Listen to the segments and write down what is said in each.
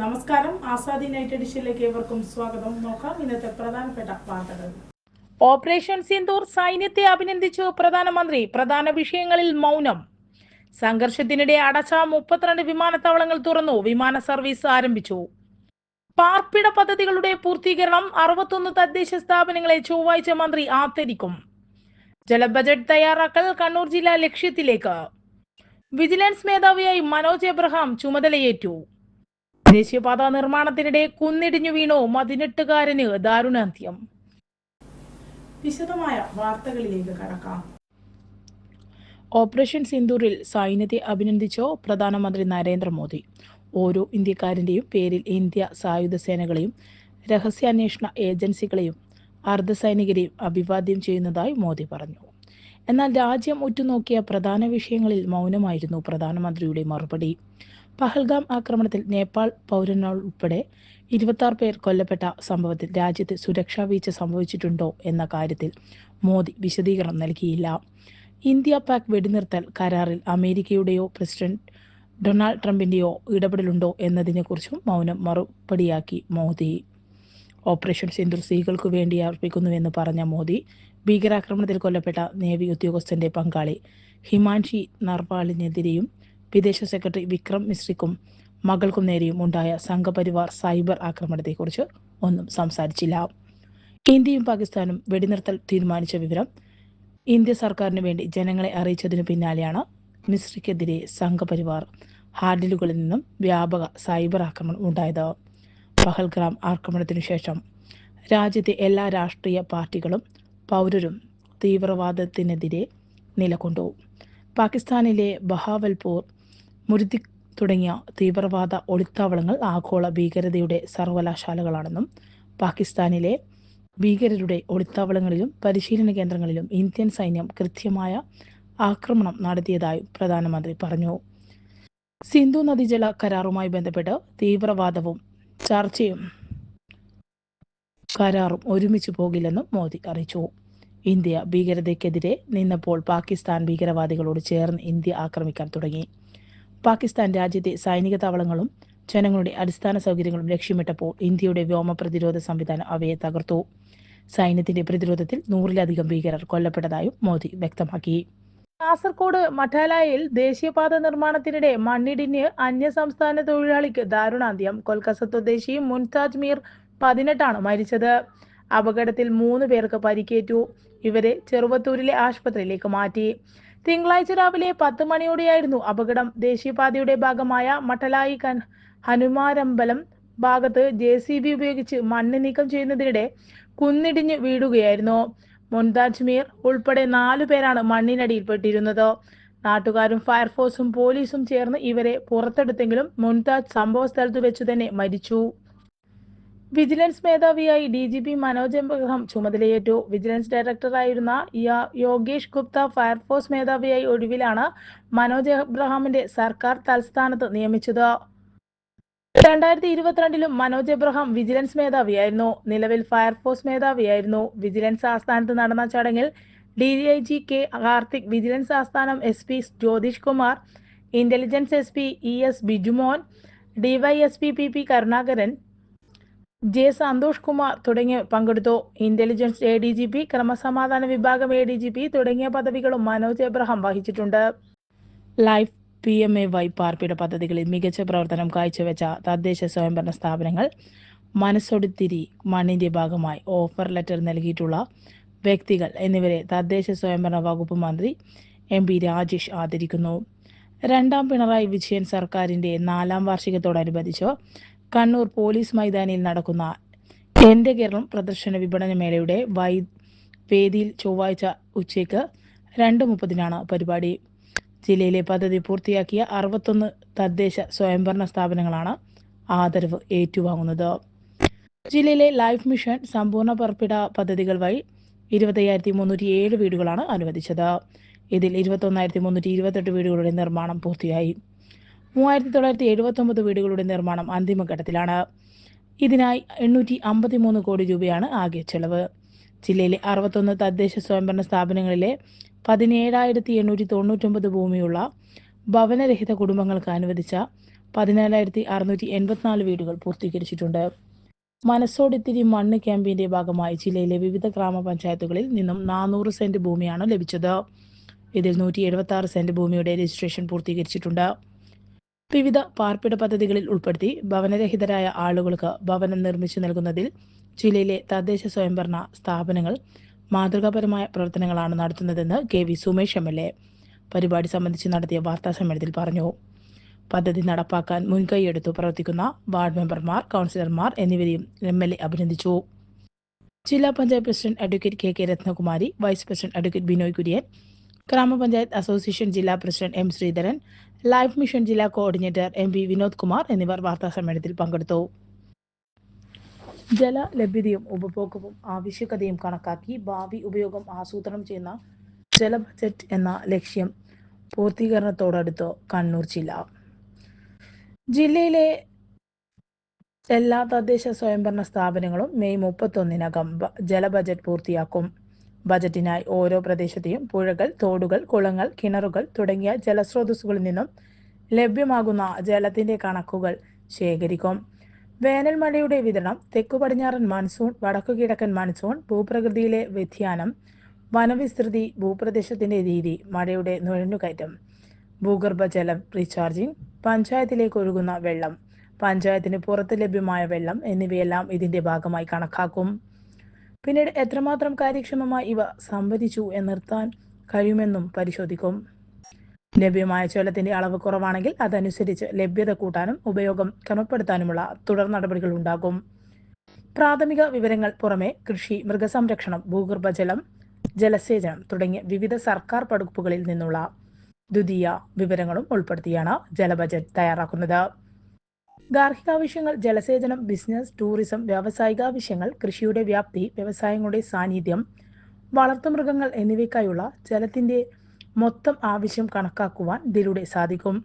നമസ്കാരം. ആസാദി നൈറ്റ് എഡിഷനിലേക്ക് ഏവർക്കും സ്വാഗതം. നോക്കാം ഇന്നത്തെ പ്രധാനപ്പെട്ട വാർത്തകൾ. ഓപ്പറേഷൻ സിന്ദൂർ സൈന്യത്തെ അഭിനന്ദിച്ചു പ്രധാനമന്ത്രി. പ്രധാന വിഷയങ്ങളിൽ മൗനം. സംഘർഷത്തിനിടെ അടച്ച മുപ്പത്തിരണ്ട് വിമാനത്താവളങ്ങൾ തുറന്നു. വിമാന സർവീസ് ആരംഭിച്ചു. പാർപ്പിട പദ്ധതികളുടെ പൂർത്തീകരണം അറുപത്തൊന്ന് തദ്ദേശ സ്ഥാപനങ്ങളെ ചൊവ്വാഴ്ച മന്ത്രി ആദരിക്കും. ജല ബജറ്റ് തയ്യാറാക്കൽ കണ്ണൂർ ജില്ലാ ലക്ഷ്യത്തിലേക്ക്. വിജിലൻസ് മേധാവിയായി മനോജ് എബ്രഹാം ചുമതലയേറ്റു. ദേശീയപാത നിർമ്മാണത്തിനിടെ കുന്നിടിഞ്ഞു വീണു പതിനെട്ടുകാരന് ദാരുണാന്ത്യം. വിശദമായ വാർത്തകളിലേക്ക് കടക്കാം. ഓപ്പറേഷൻ സിന്ദൂറിൽ സൈന്യത്തെ അഭിനന്ദിച്ചോ പ്രധാനമന്ത്രി നരേന്ദ്രമോദി. ഓരോ ഇന്ത്യക്കാരന്റെയും പേരിൽ ഇന്ത്യ സായുധ സേനകളെയും രഹസ്യാന്വേഷണ ഏജൻസികളെയും അർദ്ധസൈനികരെയും അഭിവാദ്യം ചെയ്യുന്നതായി മോദി പറഞ്ഞു. എന്നാൽ രാജ്യം ഉറ്റുനോക്കിയ പ്രധാന വിഷയങ്ങളിൽ മൗനമായിരുന്നു പ്രധാനമന്ത്രിയുടെ മറുപടി. പഹൽഗാം ആക്രമണത്തിൽ നേപ്പാൾ പൗരന്മാർ ഉൾപ്പെടെ ഇരുപത്തി പേർ കൊല്ലപ്പെട്ട സംഭവത്തിൽ രാജ്യത്ത് സുരക്ഷാ വീഴ്ച സംഭവിച്ചിട്ടുണ്ടോ എന്ന കാര്യത്തിൽ മോദി വിശദീകരണം നൽകിയില്ല. ഇന്ത്യ പാക് വെടിനിർത്തൽ കരാറിൽ അമേരിക്കയുടെയോ പ്രസിഡന്റ് ഡൊണാൾഡ് ട്രംപിന്റെയോ ഇടപെടലുണ്ടോ എന്നതിനെക്കുറിച്ചും മൗനം മറുപടിയാക്കി മോദി. ഓപ്പറേഷൻ സിന്ധു സ്ത്രീകൾക്കു വേണ്ടി അർപ്പിക്കുന്നുവെന്ന് പറഞ്ഞ മോദി ഭീകരാക്രമണത്തിൽ കൊല്ലപ്പെട്ട നേവി ഉദ്യോഗസ്ഥന്റെ പങ്കാളി ഹിമാൻഷി നർവാളിനെതിരെയും വിദേശ സെക്രട്ടറി വിക്രം മിശ്രിക്കും മകൾക്കും നേരെയും ഉണ്ടായ സംഘപരിവാർ സൈബർ ആക്രമണത്തെക്കുറിച്ച് ഒന്നും സംസാരിച്ചില്ല. ഇന്ത്യയും പാകിസ്ഥാനും വെടിനിർത്തൽ തീരുമാനിച്ച വിവരം ഇന്ത്യ സർക്കാരിന് വേണ്ടി ജനങ്ങളെ അറിയിച്ചതിനു പിന്നാലെയാണ് മിശ്രിക്കെതിരെ സംഘപരിവാർ ഹാർഡിലുകളിൽ നിന്നും വ്യാപക സൈബർ ആക്രമണം ഉണ്ടായത്. പഹൽഗ്രാം ആക്രമണത്തിനു ശേഷം രാജ്യത്തെ എല്ലാ രാഷ്ട്രീയ പാർട്ടികളും പൗരരും തീവ്രവാദത്തിനെതിരെ നിലകൊണ്ടു. പാകിസ്ഥാനിലെ ബഹാവൽപൂർ മുരുതി തുടങ്ങിയ തീവ്രവാദ ഒളിത്താവളങ്ങൾ ആഗോള ഭീകരതയുടെ സർവകലാശാലകളാണെന്നും പാകിസ്ഥാനിലെ ഭീകരരുടെ ഒളിത്താവളങ്ങളിലും പരിശീലന കേന്ദ്രങ്ങളിലും ഇന്ത്യൻ സൈന്യം കൃത്യമായ ആക്രമണം നടത്തിയതായും പ്രധാനമന്ത്രി പറഞ്ഞു. സിന്ധു നദീജല കരാറുമായി ബന്ധപ്പെട്ട് തീവ്രവാദവും ചർച്ചയും കരാറും ഒരുമിച്ച് പോകില്ലെന്നും മോദി അറിയിച്ചു. ഇന്ത്യ ഭീകരതയ്ക്കെതിരെ നിന്നപ്പോൾ പാകിസ്ഥാൻ ഭീകരവാദികളോട് ചേർന്ന് ഇന്ത്യ ആക്രമിക്കാൻ തുടങ്ങി. പാകിസ്ഥാൻ രാജ്യത്തെ സൈനിക താവളങ്ങളും ജനങ്ങളുടെ അടിസ്ഥാന സൗകര്യങ്ങളും ലക്ഷ്യമിട്ടപ്പോൾ ഇന്ത്യയുടെ വ്യോമ പ്രതിരോധ സംവിധാനം അവയെ തകർത്തു. സൈന്യത്തിന്റെ പ്രതിരോധത്തിൽ നൂറിലധികം ഭീകരർ കൊല്ലപ്പെട്ടതായും മോദി വ്യക്തമാക്കി. കാസർകോട് മഠാലായിൽ ദേശീയപാത നിർമ്മാണത്തിനിടെ മണ്ണിടിഞ്ഞ് അന്യസംസ്ഥാന തൊഴിലാളിക്ക് ദാരുണാന്ത്യം. കൊൽക്കത്ത സ്വദേശി മുൻതാജ് മീർ പതിനെട്ടാണ് മരിച്ചത്. അപകടത്തിൽ മൂന്ന് പേർക്ക് പരിക്കേറ്റു. ഇവരെ ചെറുവത്തൂരിലെ ആശുപത്രിയിലേക്ക് മാറ്റി. തിങ്കളാഴ്ച രാവിലെ പത്ത് മണിയോടെയായിരുന്നു അപകടം. ദേശീയപാതയുടെ ഭാഗമായ മട്ടലായി കൻ ഹനുമാരമ്പലം ഭാഗത്ത് ജെ സി ബി ഉപയോഗിച്ച് മണ്ണ് നീക്കം ചെയ്യുന്നതിനിടെ കുന്നിടിഞ്ഞ് വീഴുകയായിരുന്നു. മുൻതാജ് മീർ ഉൾപ്പെടെ നാലു പേരാണ് മണ്ണിനടിയിൽപ്പെട്ടിരുന്നത്. നാട്ടുകാരും ഫയർഫോഴ്സും പോലീസും ചേർന്ന് ഇവരെ പുറത്തെടുത്തെങ്കിലും മുൻതാജ് സംഭവ സ്ഥലത്ത് വെച്ചു തന്നെ മരിച്ചു. വിജിലൻസ് മേധാവിയായി D G P Manoj Abraham ചുമതലയേറ്റു. വിജിലൻസ് ഡയറക്ടറായിരുന്ന യോഗേഷ് ഗുപ്ത ഫയർഫോഴ്സ് മേധാവിയായി ഒഴിവിലാണ് മനോജ് എബ്രഹാമിന്റെ സർക്കാർ തൽസ്ഥാനത്ത് നിയമിച്ചത്. രണ്ടായിരത്തി ഇരുപത്തിരണ്ടിലും മനോജ് എബ്രഹാം വിജിലൻസ് മേധാവിയായിരുന്നു. നിലവിൽ ഫയർഫോഴ്സ് മേധാവിയായിരുന്നു. വിജിലൻസ് ആസ്ഥാനത്ത് നടന്ന ചടങ്ങിൽ D I G K Karthik vigilance ആസ്ഥാനം S P Jyothish Kumar intelligence S P E S Bijumon DYSP P P Karunakaran J Santhosh Kumar തുടങ്ങിയവർ പങ്കെടുത്തു. Intelligence A D G P ക്രമസമാധാന വിഭാഗം എ ഡി ജി പി തുടങ്ങിയ പദവികളും മനോജ് എബ്രഹാം വഹിച്ചിട്ടുണ്ട്. Life P M A Y പാർപ്പിയുടെ പദ്ധതികളിൽ മികച്ച പ്രവർത്തനം കാഴ്ചവെച്ച തദ്ദേശ സ്വയംഭരണ സ്ഥാപനങ്ങൾ മനസ്സൊടുത്തിരി മണ്ണിന്റെ ഭാഗമായി ഓഫർ ലെറ്റർ നൽകിയിട്ടുള്ള വ്യക്തികൾ എന്നിവരെ തദ്ദേശ സ്വയംഭരണ വകുപ്പ് മന്ത്രി എം പി രാജേഷ് ആദരിക്കുന്നു. രണ്ടാം പിണറായി വിജയൻ സർക്കാരിന്റെ നാലാം വാർഷികത്തോടനുബന്ധിച്ച് കണ്ണൂർ പോലീസ് മൈതാനിയിൽ നടക്കുന്ന എന്റെ കേരളം പ്രദർശന വിപണന മേളയുടെ വൈ വേദിയിൽ ചൊവ്വാഴ്ച ഉച്ചയ്ക്ക് രണ്ട് മുപ്പതിനാണ് പരിപാടി. ജില്ലയിലെ പദ്ധതി പൂർത്തിയാക്കിയ അറുപത്തൊന്ന് തദ്ദേശ സ്വയംഭരണ സ്ഥാപനങ്ങളാണ് ആദരവ് ഏറ്റുവാങ്ങുന്നത്. ജില്ലയിലെ ലൈഫ് മിഷൻ സമ്പൂർണ പാർപ്പിട പദ്ധതികൾ വഴി ഇരുപത്തയ്യായിരത്തി മുന്നൂറ്റി ഏഴ് വീടുകളാണ് അനുവദിച്ചത്. ഇതിൽ ഇരുപത്തൊന്നായിരത്തി മുന്നൂറ്റി ഇരുപത്തെട്ട് വീടുകളുടെ നിർമ്മാണം പൂർത്തിയായി. മൂവായിരത്തി തൊള്ളായിരത്തി എഴുപത്തി ഒമ്പത് വീടുകളുടെ നിർമ്മാണം അന്തിമഘട്ടത്തിലാണ്. ഇതിനായി എണ്ണൂറ്റി അമ്പത്തി മൂന്ന് കോടി രൂപയാണ് ആകെ ചെലവ്. ജില്ലയിലെ അറുപത്തൊന്ന് തദ്ദേശ സ്വയംഭരണ സ്ഥാപനങ്ങളിലെ പതിനേഴായിരത്തി എണ്ണൂറ്റി തൊണ്ണൂറ്റൊമ്പത് ഭൂമിയുള്ള ഭവനരഹിത കുടുംബങ്ങൾക്ക് അനുവദിച്ച പതിനാലായിരത്തി അറുന്നൂറ്റി എൺപത്തിനാല് വീടുകൾ പൂർത്തീകരിച്ചിട്ടുണ്ട്. മനസ്സോടിത്തിരി മണ്ണ് ക്യാമ്പയിന്റെ ഭാഗമായി ജില്ലയിലെ വിവിധ ഗ്രാമപഞ്ചായത്തുകളിൽ നിന്നും നാനൂറ് സെന്റ് ഭൂമിയാണ് ലഭിച്ചത്. ഇതിൽ നൂറ്റി എഴുപത്തി ആറ് സെന്റ് ഭൂമിയുടെ രജിസ്ട്രേഷൻ പൂർത്തീകരിച്ചിട്ടുണ്ട്. വിവിധ പാർപ്പിട പദ്ധതികളിൽ ഉൾപ്പെടുത്തി ഭവനരഹിതരായ ആളുകൾക്ക് ഭവനം നിർമ്മിച്ചു നൽകുന്നതിൽ ജില്ലയിലെ തദ്ദേശ സ്വയംഭരണ സ്ഥാപനങ്ങൾ മാതൃകാപരമായ പ്രവർത്തനങ്ങളാണ് നടത്തുന്നതെന്ന് K V Sumesh M L A പരിപാടി സംബന്ധിച്ച് നടത്തിയ വാർത്താ സമ്മേളനത്തിൽ പറഞ്ഞു. പദ്ധതി നടപ്പാക്കാൻ മുൻകൈയെടുത്തു പ്രവർത്തിക്കുന്ന വാർഡ് മെമ്പർമാർ കൗൺസിലർമാർ എന്നിവരെയും എം എൽ എ അഭിനന്ദിച്ചു. ജില്ലാ panchayat president advocate K K Rathnakumari vice president advocate Binoy Kurian ഗ്രാമപഞ്ചായത്ത് അസോസിയേഷൻ ജില്ലാ president M Sreedharan life mission ജില്ലാ coordinator M P Vinod Kumar എന്നിവർ വാർത്താ സമ്മേളനത്തിൽ പങ്കെടുത്തു. ജല ലഭ്യതയും ഉപഭോഗവും ആവശ്യകതയും കണക്കാക്കി ഭാവി ഉപയോഗം ആസൂത്രണം ചെയ്യുന്ന ജല ബജറ്റ് എന്ന ലക്ഷ്യം പൂർത്തീകരണത്തോടടുത്ത് കണ്ണൂർ ജില്ല. ജില്ലയിലെ എല്ലാ തദ്ദേശ സ്വയംഭരണ സ്ഥാപനങ്ങളും മെയ് മുപ്പത്തൊന്നിനകം ജല ബജറ്റ് പൂർത്തിയാക്കും. ബജറ്റിനായി ഓരോ പ്രദേശത്തെയും പുഴകൾ തോടുകൾ കുളങ്ങൾ കിണറുകൾ തുടങ്ങിയ ജലസ്രോതസ്സുകളിൽ നിന്നും ലഭ്യമാകുന്ന ജലത്തിന്റെ കണക്കുകൾ ശേഖരിക്കും. വേനൽ മഴയുടെ വിതരണം തെക്കു പടിഞ്ഞാറൻ മൺസൂൺ വടക്കു കിഴക്കൻ മൺസൂൺ ഭൂപ്രകൃതിയിലെ വ്യതിയാനം വനവിസ്തൃതി ഭൂപ്രദേശത്തിന്റെ രീതി മഴയുടെ നുഴഞ്ഞുകയറ്റം ഭൂഗർഭജലം റീചാർജിംഗ് പഞ്ചായത്തിലേക്ക് ഒഴുകുന്ന വെള്ളം പഞ്ചായത്തിന് പുറത്ത് ലഭ്യമായ വെള്ളം എന്നിവയെല്ലാം ഇതിന്റെ ഭാഗമായി കണക്കാക്കും. പിന്നീട് എത്രമാത്രം കാര്യക്ഷമമായി ഇവ സംഭരിച്ചു എന്നിർത്താൻ കഴിയുമെന്നും പരിശോധിക്കും. ലഭ്യമായ ചോലത്തിന്റെ അളവ് കുറവാണെങ്കിൽ അതനുസരിച്ച് ലഭ്യത കൂട്ടാനും ഉപയോഗം ക്രമപ്പെടുത്താനുമുള്ള തുടർ നടപടികൾ ഉണ്ടാകും. പ്രാഥമിക വിവരങ്ങൾ പുറമെ കൃഷി മൃഗസംരക്ഷണം ഭൂഗർഭജലം ജലസേചനം തുടങ്ങിയ വിവിധ സർക്കാർ പടുപ്പുകളിൽ നിന്നുള്ള ദ്വിതീയ വിവരങ്ങളും ഉൾപ്പെടുത്തിയാണ് ജലബജറ്റ് തയ്യാറാക്കുന്നത്. ഗാർഹികാവശ്യങ്ങൾ ജലസേചനം ബിസിനസ് ടൂറിസം വ്യാവസായികാവശ്യങ്ങൾ കൃഷിയുടെ വ്യാപ്തി വ്യവസായങ്ങളുടെ സാന്നിധ്യം വളർത്തുമൃഗങ്ങൾ എന്നിവയ്ക്കായുള്ള ജലത്തിന്റെ മൊത്തം ആവശ്യം കണക്കാക്കുവാൻ ഇതിലൂടെ സാധിക്കും.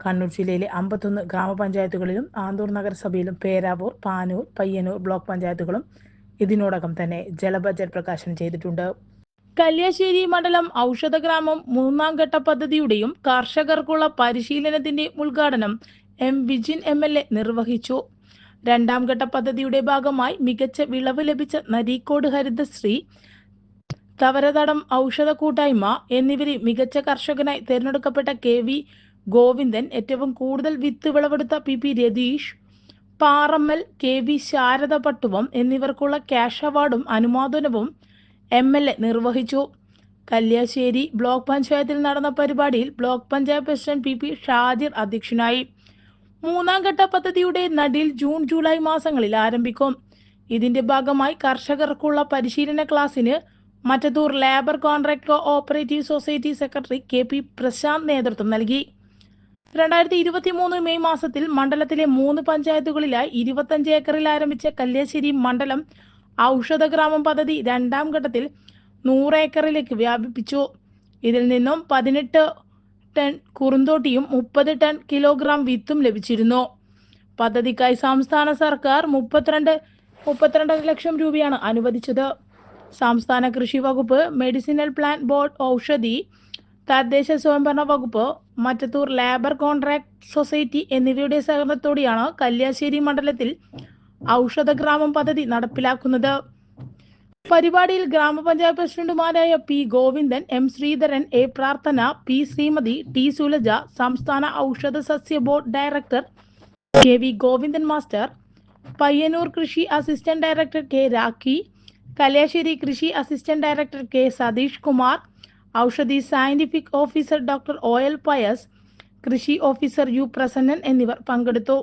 കണ്ണൂർ ജില്ലയിലെ അമ്പത്തൊന്ന് ഗ്രാമപഞ്ചായത്തുകളിലും ആന്തൂർ നഗരസഭയിലും പേരാവൂർ പാനൂർ പയ്യന്നൂർ ബ്ലോക്ക് പഞ്ചായത്തുകളും ഇതിനോടകം തന്നെ ജലബജറ്റ് പ്രകാശനം ചെയ്തിട്ടുണ്ട്. കല്യാശ്ശേരി മണ്ഡലം ഔഷധഗ്രാമം മൂന്നാം ഘട്ട പദ്ധതിയുടെയും കർഷകർക്കുള്ള പരിശീലനത്തിന്റെ ഉദ്ഘാടനം M Vijin M L A നിർവഹിച്ചു. രണ്ടാം ഘട്ട പദ്ധതിയുടെ ഭാഗമായി മികച്ച വിളവ് ലഭിച്ച നരീക്കോട് ഹരിതശ്രീ തവരതടം ഔഷധ കൂട്ടായ്മ എന്നിവരിൽ മികച്ച കർഷകനായി തിരഞ്ഞെടുക്കപ്പെട്ട കെ വി ഗോവിന്ദൻ ഏറ്റവും കൂടുതൽ വിത്ത് വിളവെടുത്ത P P Ratheesh Parammal K V Sharada Pattuvam എന്നിവർക്കുള്ള cash അവാർഡും അനുമോദനവും എം എൽ എ നിർവഹിച്ചു. കല്യാശ്ശേരി ബ്ലോക്ക് പഞ്ചായത്തിൽ നടന്ന പരിപാടിയിൽ block panchayat president P P Shajir അധ്യക്ഷനായി. മൂന്നാം ഘട്ട പദ്ധതിയുടെ നടിൽ ജൂൺ ജൂലൈ മാസങ്ങളിൽ ആരംഭിക്കും. ഇതിന്റെ ഭാഗമായി കർഷകർക്കുള്ള പരിശീലന ക്ലാസ്സിന് Mattathur labour contract operative society secretary K P Prashanth നേതൃത്വം നൽകി. രണ്ടായിരത്തി ഇരുപത്തി മൂന്ന് മെയ് മാസത്തിൽ മണ്ഡലത്തിലെ മൂന്ന് പഞ്ചായത്തുകളിലായി ഇരുപത്തഞ്ച് ഏക്കറിൽ ആരംഭിച്ച കല്യാശ്ശേരി മണ്ഡലം ഔഷധ ഗ്രാമം പദ്ധതി രണ്ടാം ഘട്ടത്തിൽ നൂറ് ഏക്കറിലേക്ക് വ്യാപിപ്പിച്ചു. ഇതിൽ നിന്നും പതിനെട്ട് ടൺ കുറുന്തോട്ടിയും മുപ്പത് ടൺ കിലോഗ്രാം വിത്തും ലഭിച്ചിരുന്നു. പദ്ധതിക്കായി സംസ്ഥാന സർക്കാർ മുപ്പത്തിരണ്ട് മുപ്പത്തിരണ്ടര ലക്ഷം രൂപയാണ് അനുവദിച്ചത്. സംസ്ഥാന കൃഷി വകുപ്പ് മെഡിസിനൽ പ്ലാന്റ് ബോർഡ് ഔഷധി തദ്ദേശ സ്വയംഭരണ വകുപ്പ് മറ്റത്തൂർ ലേബർ കോൺട്രാക്ട് സൊസൈറ്റി എന്നിവയുടെ സഹകരണത്തോടെയാണ് കല്യാശ്ശേരി മണ്ഡലത്തിൽ ഔഷധഗ്രാമം പദ്ധതി നടപ്പിലാക്കുന്നത്. പരിപാടിയിൽ ഗ്രാമപഞ്ചായത്ത് പ്രസിഡന്റുമാരായ P Govindan M Sreedharan A Prarthana P Sreemathi T Sulaja സംസ്ഥാന ഔഷധ സസ്യ board director K V Govindan master Payyanur കൃഷി assistant director K Rakhi Kalliasseri കൃഷി assistant director K Satheesh Kumar Oushadhi scientific officer doctor O L Pius കൃഷി officer U Prasannan എന്നിവർ പങ്കെടുത്തു.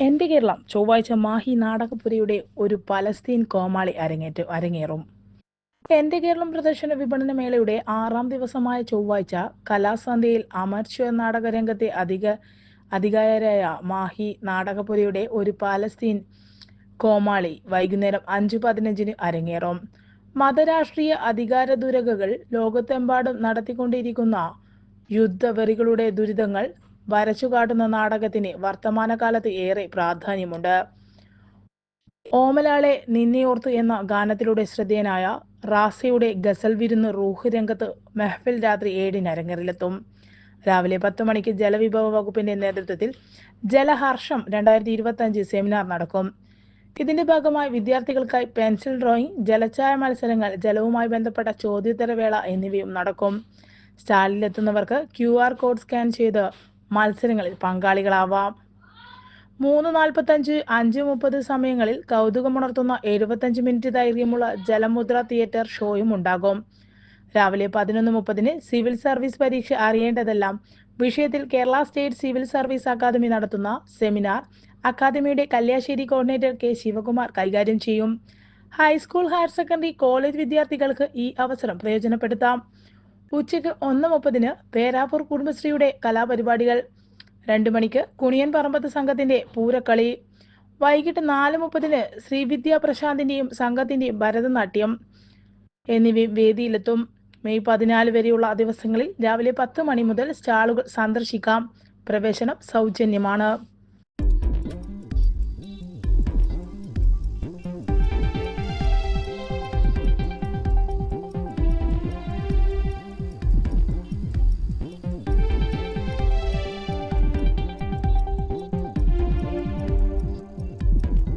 എന്റെ കേരളം ചൊവ്വാഴ്ച മാഹി നാടകപുരയുടെ ഒരു പലസ്തീൻ കോമാളി അരങ്ങേറ്റ അരങ്ങേറും. എന്റെ കേരളം പ്രദർശന വിപണന മേളയുടെ ആറാം ദിവസമായ ചൊവ്വാഴ്ച കലാസന്ധ്യയിൽ അമർച്വർ നാടകരംഗത്തെ അധിക അധികാരായ മാഹി നാടകപുരയുടെ ഒരു പാലസ്തീൻ കോമാളി വൈകുന്നേരം അഞ്ചു പതിനഞ്ചിന് അരങ്ങേറും. മതരാഷ്ട്രീയ അധികാര ദുരകകൾ ലോകത്തെമ്പാടും നടത്തിക്കൊണ്ടിരിക്കുന്ന യുദ്ധവെറികളുടെ ദുരിതങ്ങൾ വരച്ചുകാട്ടുന്ന നാടകത്തിന് വർത്തമാനകാലത്ത് ഏറെ പ്രാധാന്യമുണ്ട്. ഓമലാളെ നിന്നെയോർത്ത് എന്ന ഗാനത്തിലൂടെ ശ്രദ്ധേയനായ റാസയുടെ ഗസൽ വിരുന്ന് റൂഹ് രംഗത്ത് മെഹ്ഫിൽ രാത്രി ഏഴിന് അരങ്ങറിലെത്തും. രാവിലെ പത്ത് മണിക്ക് ജലവിഭവ വകുപ്പിന്റെ നേതൃത്വത്തിൽ ജലഹർഷം രണ്ടായിരത്തി ഇരുപത്തി അഞ്ച് സെമിനാർ നടക്കും. ഇതിന്റെ ഭാഗമായി വിദ്യാർത്ഥികൾക്കായി പെൻസിൽ ഡ്രോയിങ് ജലച്ചായ മത്സരങ്ങൾ ജലവുമായി ബന്ധപ്പെട്ട ചോദ്യോത്തരവേള എന്നിവയും നടക്കും. സ്റ്റാളിലെത്തുന്നവർക്ക് ക്യു ആർ കോഡ് സ്കാൻ ചെയ്ത് മത്സരങ്ങളിൽ പങ്കാളികളാവാം. മൂന്ന് നാൽപ്പത്തഞ്ച് അഞ്ച് മുപ്പത് സമയങ്ങളിൽ കൗതുകമുണർത്തുന്ന എഴുപത്തഞ്ച് മിനിറ്റ് ദൈർഘ്യമുള്ള ജലമുദ്ര തിയേറ്റർ ഷോയും ഉണ്ടാകും. രാവിലെ പതിനൊന്ന് മുപ്പതിന് സിവിൽ സർവീസ് പരീക്ഷ അറിയേണ്ടതെല്ലാം വിഷയത്തിൽ Kerala state civil service academy നടത്തുന്ന സെമിനാർ അക്കാദമിയുടെ കല്യാശ്ശേരി കോർഡിനേറ്റർ കെ ശിവകുമാർ കൈകാര്യം ചെയ്യും. ഹൈസ്കൂൾ ഹയർ സെക്കൻഡറി കോളേജ് വിദ്യാർത്ഥികൾക്ക് ഈ അവസരം പ്രയോജനപ്പെടുത്താം. ഉച്ചയ്ക്ക് ഒന്ന് മുപ്പതിന് പേരാപ്പൂർ കുടുംബശ്രീയുടെ കലാപരിപാടികൾ. രണ്ട് മണിക്ക് കുണിയൻ പറമ്പത്ത് സംഘത്തിന്റെ പൂരക്കളി. വൈകിട്ട് നാല് മുപ്പതിന് ശ്രീവിദ്യ പ്രശാന്തിന്റെയും സംഘത്തിന്റെയും ഭരതനാട്യം എന്നിവ വേദിയിലെത്തും. മെയ് പതിനാല് വരെയുള്ള ദിവസങ്ങളിൽ രാവിലെ പത്ത് മണി മുതൽ സ്റ്റാളുകൾ സന്ദർശിക്കാം. പ്രവേശനം സൗജന്യമാണ്.